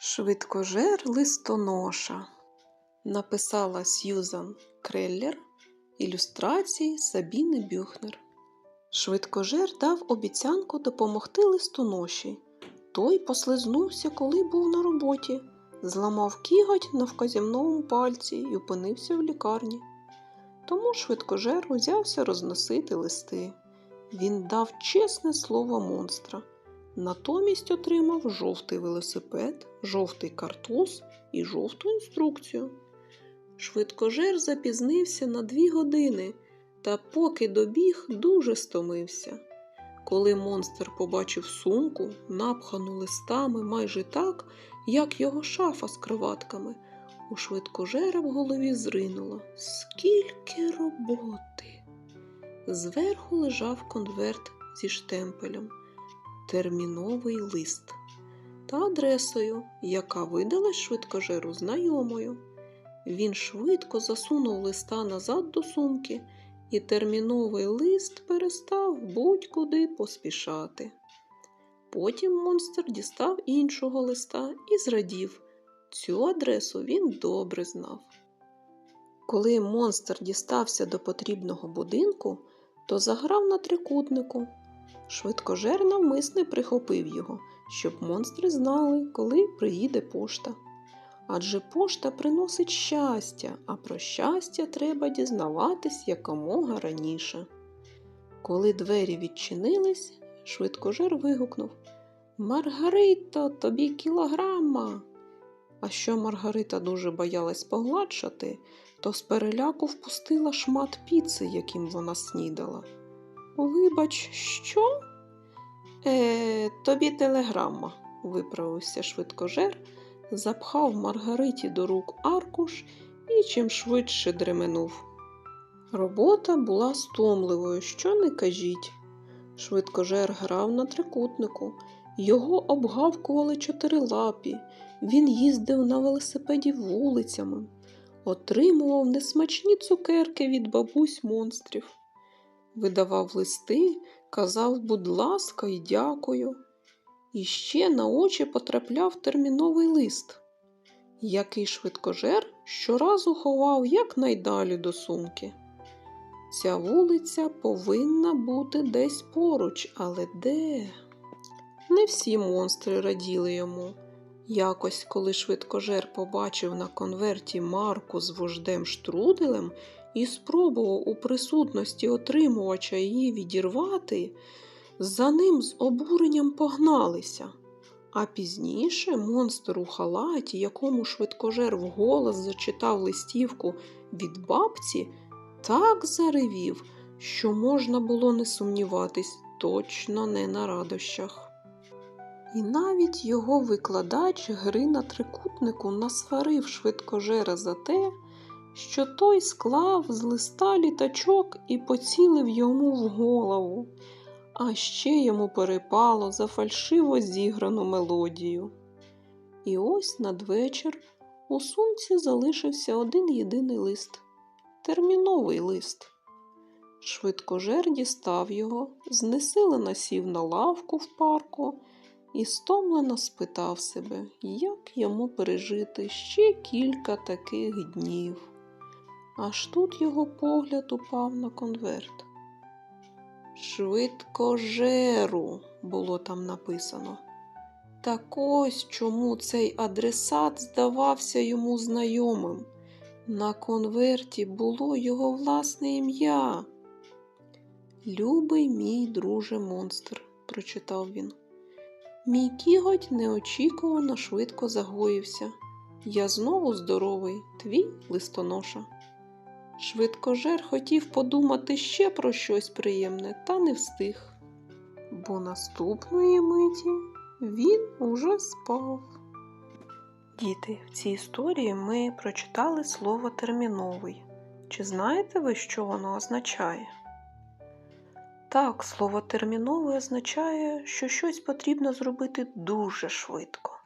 Швидкожер листоноша написала Сьюзан Креллер, ілюстрації Сабіни Бюхнер. Швидкожер дав обіцянку допомогти листоноші. Той послизнувся, коли був на роботі, зламав кіготь на вказівному пальці і опинився в лікарні. Тому швидкожер узявся розносити листи. Він дав чесне слово монстра. Натомість отримав жовтий велосипед, жовтий картуз і жовту інструкцію. Швидкожер запізнився на дві години, та поки добіг, дуже стомився. Коли монстр побачив сумку, напхану листами майже так, як його шафа з кроватками, у швидкожера в голові зринуло. Скільки роботи! Зверху лежав конверт зі штемпелем терміновий лист та адресою, яка видалась швидкожеру знайомою. Він швидко засунув листа назад до сумки, і терміновий лист перестав будь-куди поспішати. Потім монстр дістав іншого листа і зрадів. Цю адресу він добре знав. Коли монстр дістався до потрібного будинку, то заграв на трикутнику. Швидкожер навмисне прихопив його, щоб монстри знали, коли приїде пошта. Адже пошта приносить щастя, а про щастя треба дізнаватись якомога раніше. Коли двері відчинились, швидкожер вигукнув Маргарито, тобі кілограма. А що Маргарита дуже боялась погладшати, то з переляку впустила шмат піци, яким вона снідала. Вибач, що? Е, тобі телеграма, виправився швидкожер, запхав Маргариті до рук аркуш і чим швидше дременув. Робота була стомливою, що не кажіть. Швидкожер грав на трикутнику, його обгавкували чотирилапі, він їздив на велосипеді вулицями, отримував несмачні цукерки від бабусь монстрів видавав листи, казав, будь ласка, і дякую. І ще на очі потрапляв терміновий лист, який швидкожер щоразу ховав якнайдалі до сумки. Ця вулиця повинна бути десь поруч, але де? Не всі монстри раділи йому. Якось, коли швидкожер побачив на конверті марку з вождем штруделем і спробував у присутності отримувача її відірвати, за ним з обуренням погналися. А пізніше монстр у халаті, якому швидкожер вголос зачитав листівку від бабці, так заревів, що можна було не сумніватись точно не на радощах. І навіть його викладач гри на трикутнику насварив швидкожера за те, що той склав з листа літачок і поцілив йому в голову, а ще йому перепало за фальшиво зіграну мелодію. І ось надвечір у сумці залишився один єдиний лист терміновий лист. Швидкожер дістав його, знесилено сів на лавку в парку і стомлено спитав себе, як йому пережити ще кілька таких днів. Аж тут його погляд упав на конверт. Швидкожеру було там написано. Так ось чому цей адресат здавався йому знайомим. На конверті було його власне ім'я. Любий мій друже монстр, прочитав він. Мій кіготь неочікувано швидко загоївся. Я знову здоровий, твій листоноша. Швидкожер хотів подумати ще про щось приємне, та не встиг, бо наступної миті він уже спав. Діти, в цій історії ми прочитали слово терміновий. Чи знаєте ви, що воно означає? Так, слово терміновий означає, що щось потрібно зробити дуже швидко.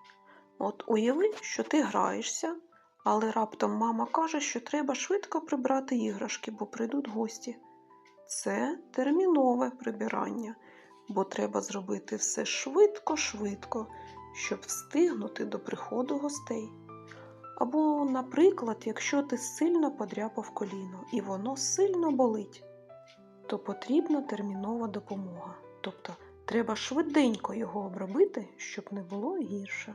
От уяви, що ти граєшся, але раптом мама каже, що треба швидко прибрати іграшки, бо прийдуть гості. Це термінове прибирання, бо треба зробити все швидко-швидко, щоб встигнути до приходу гостей. Або, наприклад, якщо ти сильно подряпав коліно і воно сильно болить, то потрібна термінова допомога. Тобто треба швиденько його обробити, щоб не було гірше.